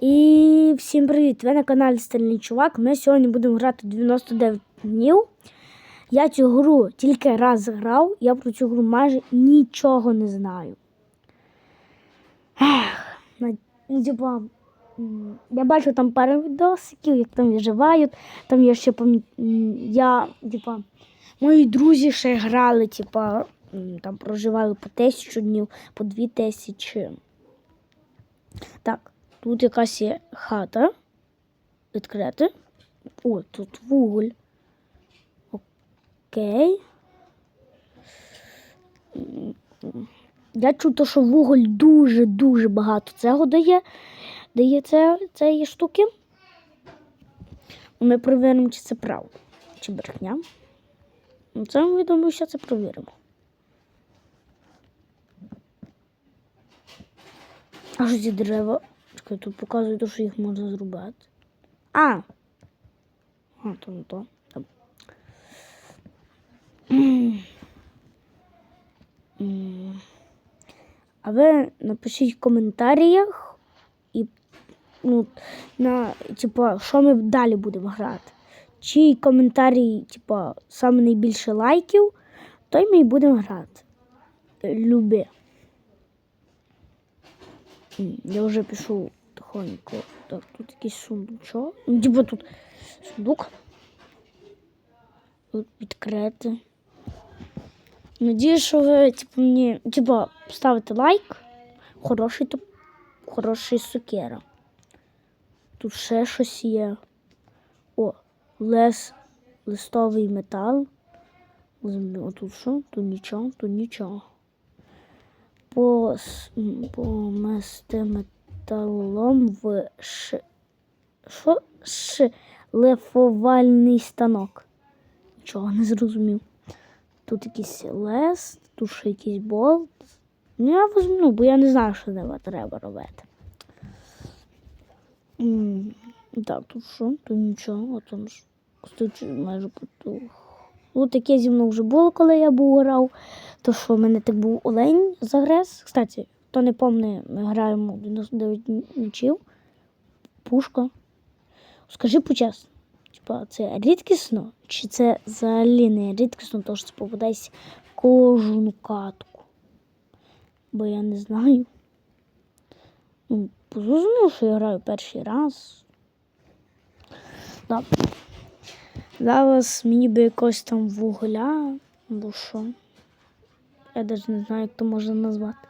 І всім привіт! Ви на каналі Стальний Чувак. Ми сьогодні будемо грати 99 днів. Я цю гру тільки раз грав, я про цю гру майже нічого не знаю. Ех, ну, типа, я бачу там пару відосиків, як там виживають. Там я ще пам'ят... я, типа, мої друзі ще грали, типа, там проживали по тисячу днів, по дві тисячі. Так, тут якась є хата. Відкрити. О, тут вуголь. Окей. Я чув, що вуголь дуже-дуже багато цього дає. Дає цієї штуки. Ми перевіримо, чи це правда, чи брехня. Ну, Це ми думаю, що це провіримо. А що ці дерева? Тут показує, що їх можна зрубати. А! А, то не то. А ви напишіть в коментарях і ну, на, типа, що ми далі будемо грати. Чи коментарі, типа, саме найбільше лайків, то ми й будемо грати. Любе. Я вже пішов тихонько. Так, тут якийсь сундучок. Ну, типа тут сундук. Тут відкрити. Надіюсь, що ви типу, мені типа, поставите лайк. Хороший то хороший сукера. Тут ще щось є. О, лес, листовий метал. Візьмемо тут що? Тут нічого, тут нічого. Пос, м, помести металом в ш... Що? Шлифувальний станок. Нічого не зрозумів. Тут якийсь лес, тут ще якийсь болт. Ну, я візьму, бо я не знаю, що ними треба робити. Так, тут що? Тут нічого, а там ж кстати, майже потух. Ну, таке зі мною вже було, коли я був грав. То що в мене так був олень загрез. Кстати, хто не ми граємо 99 нічів. Пушка. Скажи почесно, типа, це рідкісно, чи це взагалі не рідкісно, тому що це попадається кожну катку. Бо я не знаю. Ну, зрозуміло, що я граю перший раз. Так. Зараз мені би якось там вугля, або що. Я навіть не знаю, як то можна назвати.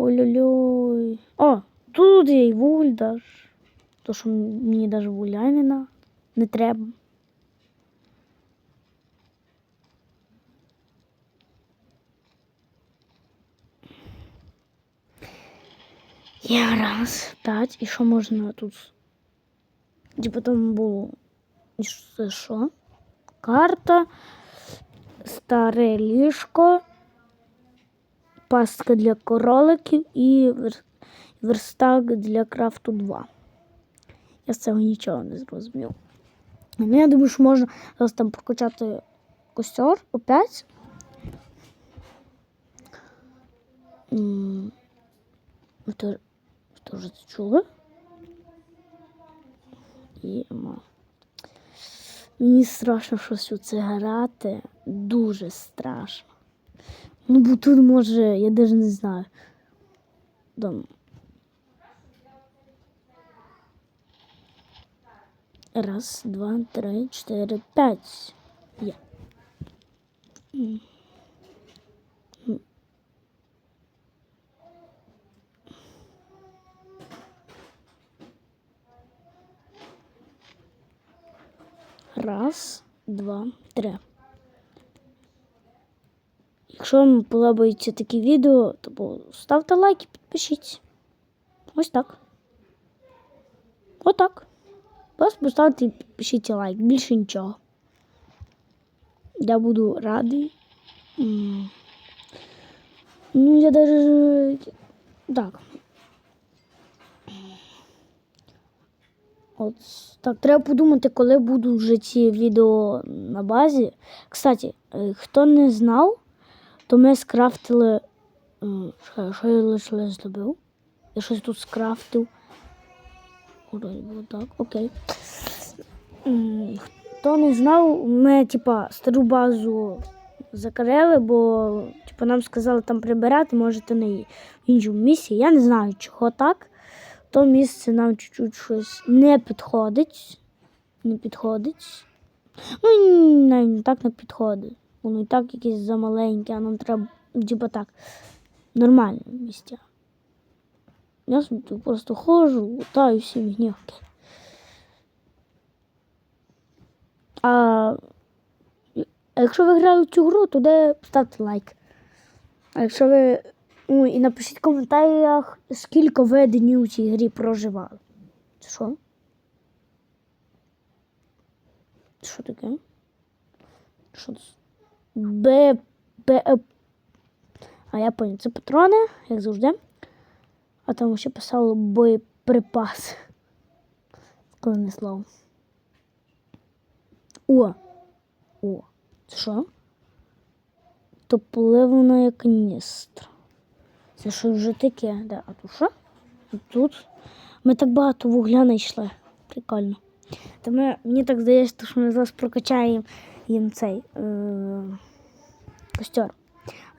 Ой-ой-ой. О, тут є і вуголь даш. То, що мені навіть вугля не, на, не треба. Я раз, п'ять. І що можна тут? І потім було. І що? Карта, старе ліжко, пастка для короликів і верстак для крафту 2. Я з цього нічого не зрозумів. Ну, я думаю, що можна зараз там прокачати костер опять. Ви теж це чули? Єма. Мені страшно щось у це грати. Дуже страшно. Ну, бо тут може, я навіть не знаю. Там. Раз, два, три, чотири, п'ять. Є. Раз, два, три. Якщо вам подобаються такі відео, то ставте лайк і підпишіться. Ось так. Отак. Просто поставте і підпишіть лайк. Більше нічого. Я буду радий. Ну, я даже. Так. От так, треба подумати, коли будуть вже ці відео на базі. Кстати, е, хто не знав, то ми скрафтили. Що, я лише зробив? Я щось тут скрафтив. Так, окей. Хто не знав, ми, типа, стару базу закрили, бо типа, нам сказали там прибирати, можете на іншому місці. Я не знаю, чого так. То місце нам чуть-чуть щось не підходить. Не підходить. Ну, навіть так не підходить. Воно і так якесь замаленьке, а нам треба, типа так, нормальне місця. Я просто ходжу, лутаю всі гнівки. А якщо ви грали в цю гру, то де ставте лайк. А якщо ви. Ну, і напишіть в коментарях, скільки ви днів у цій грі проживали. Це що? Що таке? Що це? Б. Б. е. А я понял, це патрони, як завжди. А там ще писало боєприпас. Складне слово. О! О! Це що? Топливна каністра. Це що вже таке? Да. А тут що? Тут ми так багато вугля знайшли. Прикольно. Та ми, мені так здається, що ми зараз прокачаємо їм цей е- костер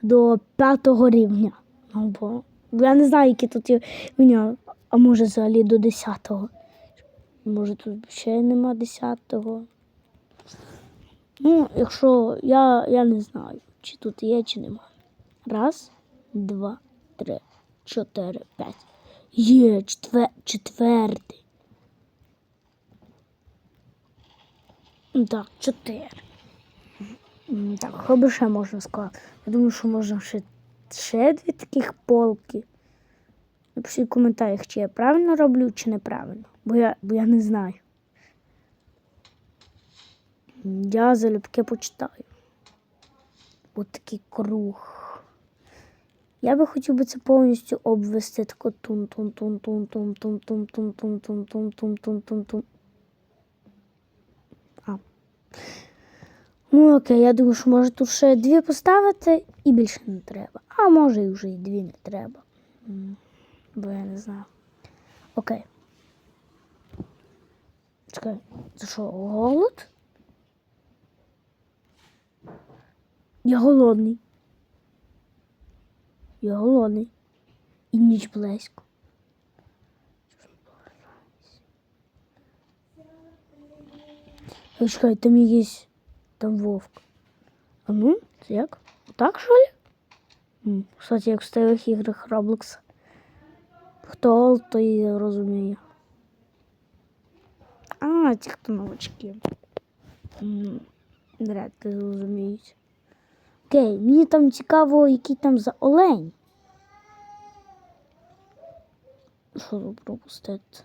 до п'ятого рівня. Ну, бо я не знаю, які тут рівня, а може взагалі до десятого. Може тут ще нема десятого. Ну, якщо я, я не знаю, чи тут є, чи нема. Раз, два, три, чотири, п'ять. Є, четвер, четвертий. Ну, Так, чотири. Так, що би ще можна сказати? Я думаю, що можна ще, ще дві таких полки. Напишіть в коментарях, чи я правильно роблю, чи неправильно. Бо я, бо я не знаю. Я залюбки почитаю. От такий круг. Я би хотів би це повністю обвести тако тун тун тун тун тун тун тун тун тун тун тун тун тун тун тун А. Ну окей, я думаю, що може тут ще дві поставити і більше не треба. А може і вже і дві не треба. Бо я не знаю. Окей. Чекай, це що, голод? Я голодний. Я голодний. І ніч близько. Чекай, там якийсь там вовк. А ну, це як? Так, що ли? М, Кстати, як в старих іграх Roblox. Хто той розуміє. А, ті, хто новачки. Вряд зрозуміють. Окей, мені там цікаво, який там за олень. Що тут пропустити?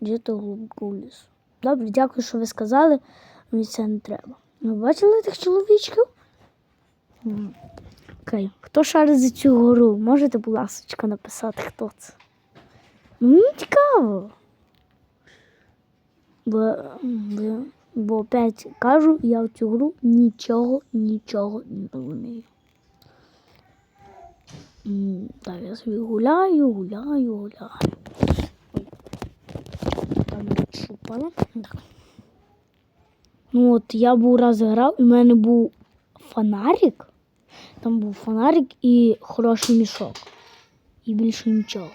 Де то глибоко лісу? Добре, дякую, що ви сказали. Мені це не треба. Ви бачили тих чоловічків? Окей. Хто шарить за цю гору? Можете, будь ласка, написати, хто це? Мені цікаво. Бо, бо, бо опять кажу, я в цю гру нічого, нічого не розумію. Так, я собі гуляю, гуляю, гуляю. Там. Так. Ну от я був раз грав, і в мене був фонарик. Там був фонарик і хороший мішок. І більше нічого.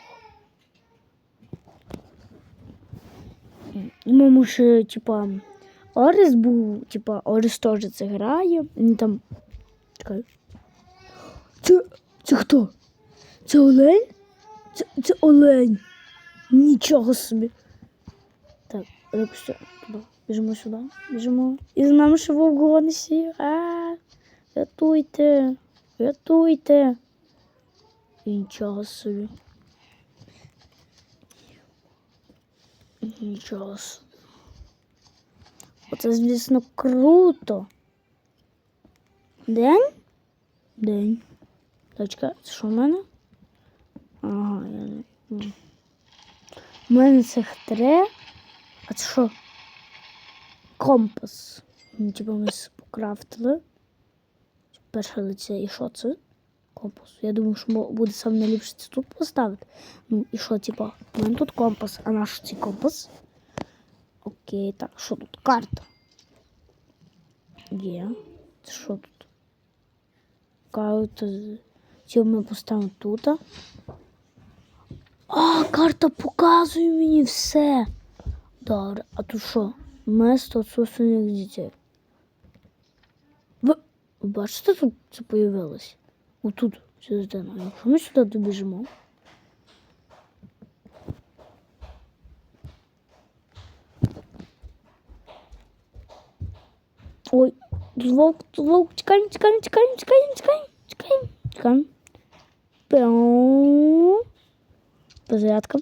І Мому ще, типа, Орес був, типа, Орес теж це грає. Він там. Чекай. Це, це хто? Це Олень? Це, це Олень. Нічого собі. Так, так все. туди. Біжимо сюди. Біжимо. І з нами ще вовк гониться. А, рятуйте. Рятуйте. І нічого собі. Нічого собі. Оце, звісно, круто. День? День. Точка, це що в мене? Ага, я не. У мене цих три. А це що? Компас. Ну, Типу ми покрафтили. Перше лице і що це? компасу. Я думаю, що буде саме найліпше це тут поставити. Ну і що, типа, у мене тут компас, а наш цей компас? Окей, так, що тут? Карта. Є. Це що тут? Карта. Цю ми поставимо тут. А, карта показує мені все. Добре, а тут що? Место отсутственних дітей. Ви, ви бачите, тут це появилось? Отут, через день. А Якщо ми сюди добіжимо. Ой, тут вовк, тут вовк, тікаємо, тікаємо, тікаємо, тікаємо, тікаємо, тікаємо, тікаємо. Пяу. Позарядка.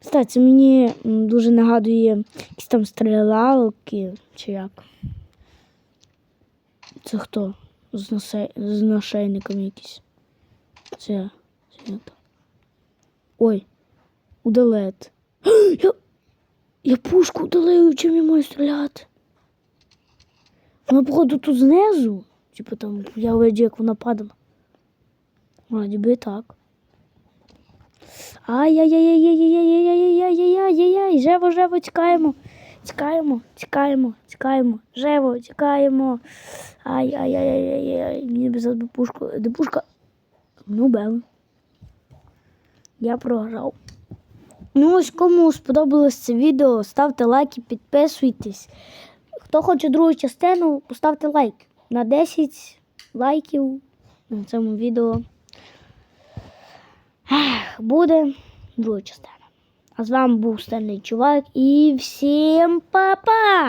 Кстати, мені дуже нагадує якісь там стрілялки чи як. Це хто? З, насе... з нашейником якийсь. Це. це не. Ой, удалет. Я... я пушку удалив, чим я маю стріляти. Вона, походу, тут знизу. Типу там, я видів, як вона падала. Вроді би так. Ай-яй-яй-яй-яй-яй-яй-яй-яй-яй-яй-яй, Жево, жево, тікаємо. Тікаємо, тікаємо, тікаємо. Жево, тікаємо. Ай-яй-яй-яй-яй. Мені б зараз би пушку. Де пушка? Ну, бел. Я програв. Ну, ось кому сподобалось це відео, ставте лайки, підписуйтесь. Хто хоче другу частину, поставте лайк. На 10 лайків на цьому відео буде друга частина. А з вами був Стальний Чувак і всім па-па!